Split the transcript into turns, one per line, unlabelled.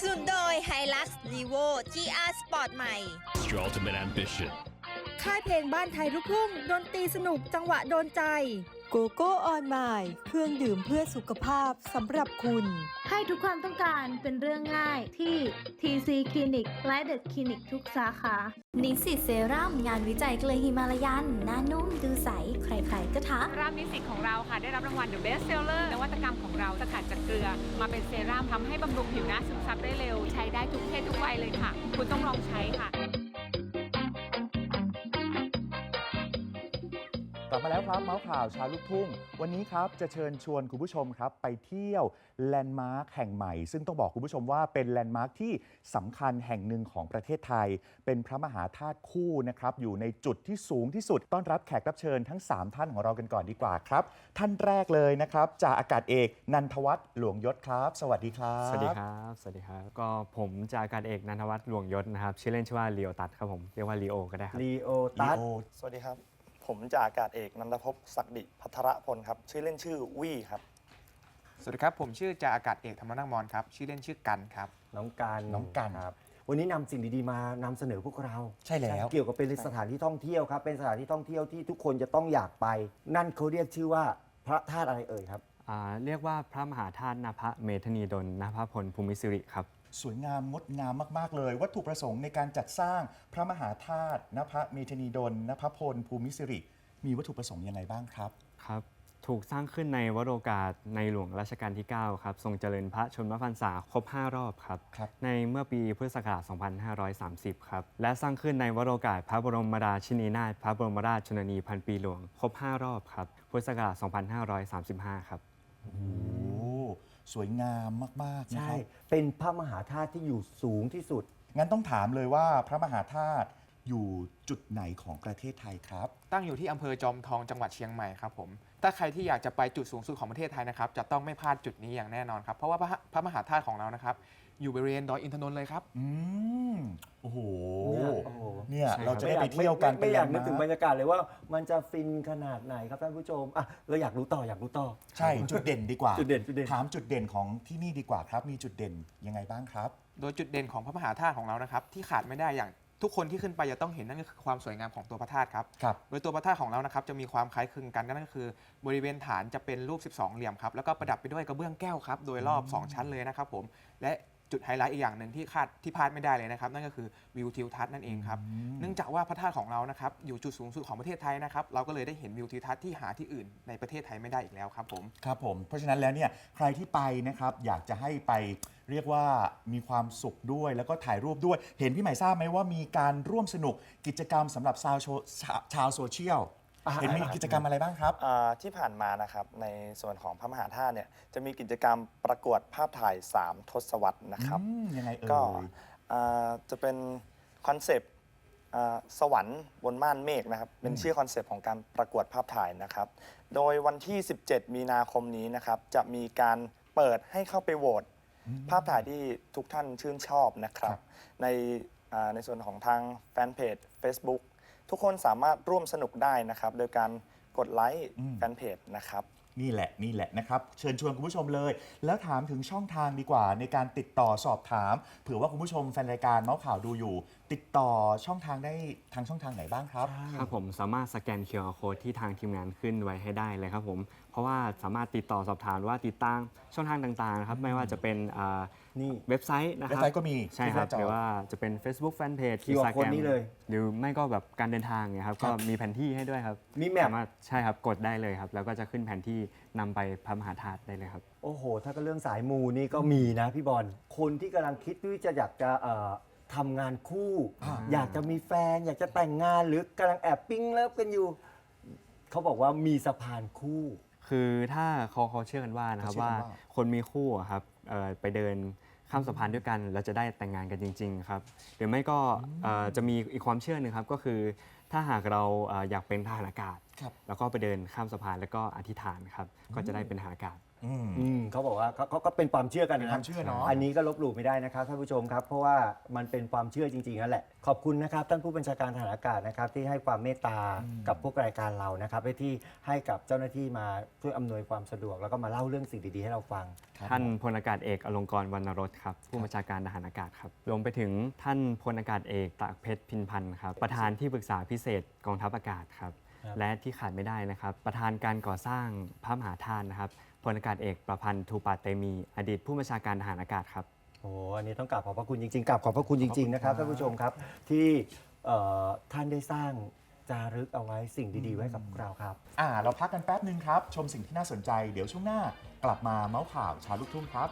สนุนโดย Hilux Levo GR Sport ใหม่
It's your ultimate ambition.
ค่ายเพลงบ้านไทยลูกทุ่งดนตรีสนุกจังหวะโดนใจ
โกโก้ออนไมล์เครื่องดื่มเพื่อสุขภาพสำหรับคุณ
ให้ทุกความต้องการเป็นเรื่องง่ายที่ TC Clinic และ The Clinic ทุกสาขา
นิสสิตเซรั่มงานวิจัยเกลือฮิมาลายัน หน้านุ่มดูใส ใครๆก็ทัก
รามนิสิตของเราค่ะ ได้รับรางวัล The Best Seller นวัตกรรมของเราสกัดจากเกลือ มาเป็นเซรั่มทำให้บำรุงผิวหน้าซึมซับได้เร็ว ใช้ได้ทุกเพศทุกวัยเลยค่ะ คุณต้องลองใช้ค่ะ
กลับมาแล้วครับเมาส์ข่าวเชาวลูกทุ่ง วันนี้ครับจะเชิญชวนคุณผู้ชมครับไปเที่ยวแลนด์มาร์คแห่งใหม่ ซึ่งต้องบอกคุณผู้ชมว่าเป็นแลนด์มาร์คที่สำคัญแห่งหนึ่งของประเทศไทย เป็นพระมหาธาตุคู่นะครับอยู่ในจุดที่สูงที่สุด ต้อนรับแขกรับเชิญทั้ง 3 ท่านของเรากันก่อนดีกว่าครับ ท่านแรกเลยนะครับจากอากาศเอกนันทวัฒน์หลวงยศครับ สวัสดีครับ
สวัสดีครับ สวัสดีครับ ก็ผมจากอากาศเอกนันทวัฒน์หลวงยศนะครับชื่อเล่นชื่อว่าลีโอตัสครับผมเรียกว่าลีโอก็ได้ครับ
ลีโอ
ลี
ตัส
โอ
สวัสดีครับ ผมจ่าอากาศเอกนันทภพศักดิพัทรพลครับ ชื่อเล่นชื่อวี่ครับ
สวัสดีครับ ผมชื่อจ่าอากาศเอกธรรมนังมรครับ ชื่อเล่นชื่อกันครับ
น้องการ
น้องกัน
ครับ วันนี้นำสิ่งดีๆมานำเสนอพวกเรา
ใช่แล้ว
เกี่ยวกับเป็นสถานที่ท่องเที่ยวครับ เป็นสถานที่ท่องเที่ยวที่ทุกคนจะต้องอยากไป นั่นเขาเรียกชื่อว่าพระธาตุอะไรเอ่ยครับ
อ่า เรียกว่าพระมหาธาตุนาพระเมธนีดลนาพระพลภูมิสิริครับ
สวยงามงดงามมาก ๆ เลย วัตถุประสงค์ในการจัดสร้างพระมหาธาตุนพระเมธนีดลนพพลภูมิสิริ มีวัตถุประสงค์ยังไงบ้างครับ
ครับถูกสร้างขึ้นในวโรกาสในหลวงรัชกาลที่ 9 ครับ ทรงเจริญพระชนมพรรษาครบ 5 รอบครับ
ครับ
ในเมื่อปีพุทธศักราช 2530 ครับ และสร้างขึ้นในวโรกาสพระบรมราชินีนาถพระบรมราชชนนีพันปีหลวงครบ 5 รอบครับ พุทธศักราช 2535 ครับ
โอ้สวยงามมากๆนะ
ใช่
ครับ
เป็นพระมหาธาตุที่อยู่สูงที่สุด
งั้นต้องถามเลยว่าพระมหาธาตุ อยู่จุดไหนของประเทศไทยครับ
ตั้งอยู่ที่อำเภอจอมทองจังหวัดเชียงใหม่ครับผม ถ้าใครที่อยากจะไปจุดสูงสุดของประเทศไทยนะครับ จะต้องไม่พลาดจุดนี้อย่างแน่นอนครับ เพราะว่าพระพระมหาธาตุของเรานะครับ อยู่บริเวณดอยอินทนนท์เลยครับ
อืมโอ้โห
เนี่ยโอ้โห
เนี่ย
ใช่ครับ
เราจะได้ไปเที่ยวกัน
ไม่ไม่อยาก
เป็
นึกถึงบรรยากาศเลยว่ามันจะฟินขนาดไหนครับท่านผู้ชมอะเราอยากรู้ต่ออยากรู้ต่อ
ใช่ จุดเด่นดีกว่า
จุดเด่นจุดเด่น
ถามจุดเด่นของที่นี่ดีกว่าครับ มีจุดเด่นยังไงบ้างครับ
โดยจุดเด่นของพระมหาธาตุของเรานะครับ ที่ขาดไม่ได้อย่าง ทุกคนที่ขึ้นไปจะต้องเห็นนั่นก็คือความสวยงามของตัวพระธาตุครับ
ครับ
โดยตัวพระธาตุของเรานะครับจะมีความคล้ายคลึงกันนั่นก็คือ บริเวณฐานจะเป็นรูป 12 เหลี่ยมครับแล้วก็ประดับไปด้วยกระเบื้องแก้วครับโดยรอบ 2 ชั้นเลยนะครับผมและ จุดไฮไลท์อีกอย่างหนึ่งที่คาดที่พลาดไม่ได้เลยนะครับ นั่นก็คือวิวทิวทัศน์นั่นเองครับ เนื่องจากว่าพระธาตุของเรานะครับอยู่จุดสูงสุดของประเทศไทยนะครับเราก็เลยได้เห็นวิวทิวทัศน์ที่หาที่อื่นในประเทศไทยไม่ได้อีกแล้วครับผม
ครับผมเพราะฉะนั้นแล้วเนี่ยใครที่ไปนะครับอยากจะให้ไปเรียกว่ามีความสุขด้วยแล้วก็ถ่ายรูปด้วย เห็นพี่ใหม่ทราบไหมว่ามีการร่วมสนุกกิจกรรมสำหรับชาวโซชาชาวโซเชียล
อ่า
เห็นมีกิจกรรมอะไรบ้างครับ
อ่าที่ผ่านมานะครับในส่วนของพระมหาธาตุเนี่ยจะมีกิจกรรมประกวดภาพถ่าย 3 ทศวรรษนะครับ
อืมยังไงเอ่
ก็
ย
อ่าจะเป็นคอนเซปต์อ่าสวรรค์บนม่านเมฆนะครับ เป็นชื่อคอนเซปต์ของการประกวดภาพถ่ายนะครับ โดยวันที่ 17 มีนาคมนี้นะครับ จะมีการเปิดให้เข้าไปโหวตภาพถ่ายที่ทุกท่านชื่นชอบนะครับ
ครับ
ในอ่าในส่วนของทางแฟนเพจ Facebook ทุกคนสามารถร่วมสนุกได้นะครับ โดยการกดไลค์แฟนเพจนะครับ
นี่แหละนี่แหละนะครับ เชิญชวนคุณผู้ชมเลย แล้วถามถึงช่องทางดีกว่า ในการติดต่อสอบถาม เผื่อว่าคุณผู้ชมแฟนรายการเมาส์ข่าวดูอยู่ ติดต่อช่องทางได้ทางช่องทางไหนบ้างครับ
ครับผมสามารถสแกน QR Code ที่ทางทีมงานขึ้นไว้ให้ได้เลยครับผม เพราะว่าสามารถติดต่อสอบถามว่าติดตั้งช่องทางต่างๆนะครับไม่ว่าจะเป็นอ่า
นี่
เว็บไซต์นะครับ
เว็บไซต์ก็มี
ใช่ครับ
ที่หน้าจอ
หรือว่าจะเป็น Facebook Fanpage
QR
Instagram
Code นี่เลย
หรือไม่ก็แบบการเดินทางเนี่ยครับ
ครั
ก็
บ
มีแผนที่ให้ด้วยครับ
มีแมพ
สามารถใช่ครับกดได้เลยครับ แล้วก็จะขึ้นแผนที่นำไปพระมหาธาตุได้เลยครับ
โอ้โห ถ้าก็เรื่องสายมูนี่ก็มีนะพี่บอล คนที่กำลังคิดที่จะอยากจะเอ่อ ทำงานคู่
อ่า
อยากจะมีแฟน อยากจะแต่งงานหรือกำลังแอบปิ้งเลิฟกันอยู่ เขาบอกว่ามีสะพานคู่
คือถ้าเขาเขาเชื่อกันว่านะครับ
เขาเชื่อ
ว่า
กันว่า
คนมีคู่อะครับเอ่อไปเดินข้ามสะพานด้วยกันแล้วจะได้แต่งงานกันจริง ๆ ครับ หรือไม่ก็เอ่อจะมีอีกความเชื่อหนึ่งครับก็คือ ถ้าหากเราเอ่ออยากเป็นทหารอากาศ
ครับ
แล้วก็ไปเดินข้ามสะพานแล้วก็อธิษฐานครับก็จะได้เป็นทางอากาศ
อืม
อืมเขาบอกว่าเขาเขาก็เป็นความเชื่อกัน
เป็น
นะ
ความเชื่อเนาะ
อันนี้ก็ลบหลู่ไม่ได้นะครับท่านผู้ชมครับ เพราะว่ามันเป็นความเชื่อจริงๆนั่นแหละ ขอบคุณนะครับท่านผู้บัญชาการทหารอากาศนะครับที่ให้ความเมตตากับพวกรายการเรานะครับและที่ให้กับเจ้าหน้าที่มาช่วยอำนวยความสะดวก แล้วก็มาเล่าเรื่องสิ่งดีๆให้เราฟัง
ท่านพลอากาศเอกอลงกรณ์วรรณรสครับ ผู้บัญชาการทหารอากาศครับรวมไปถึงท่านพลอากาศเอกตากเพชรพินพันธ์ครับประธานที่ปรึกษาพิเศษกองทัพอากาศครับ
ครับ
และที่ขาดไม่ได้นะครับ ประธานการก่อสร้างพระมหาธาตุนะครับ พลอากาศเอกประพันธ์ทูปาเตมี อดีตผู้บัญชาการทหารอากาศครับ
โอ้อันนี้ต้องกราบขอบพระคุณจริงๆกราบขอบพระคุณจริงๆนะครับท่านผู้ชมครับที่เอ่อท่านได้สร้างจารึกเอาไว้สิ่งดีๆ ไว้กับพวกเราครับ
อ่า เราพักกันแป๊บหนึ่งครับ ชมสิ่งที่น่าสนใจ เดี๋ยวช่วงหน้ากลับมาเมาส์ข่าวชาวลูกทุ่งครับ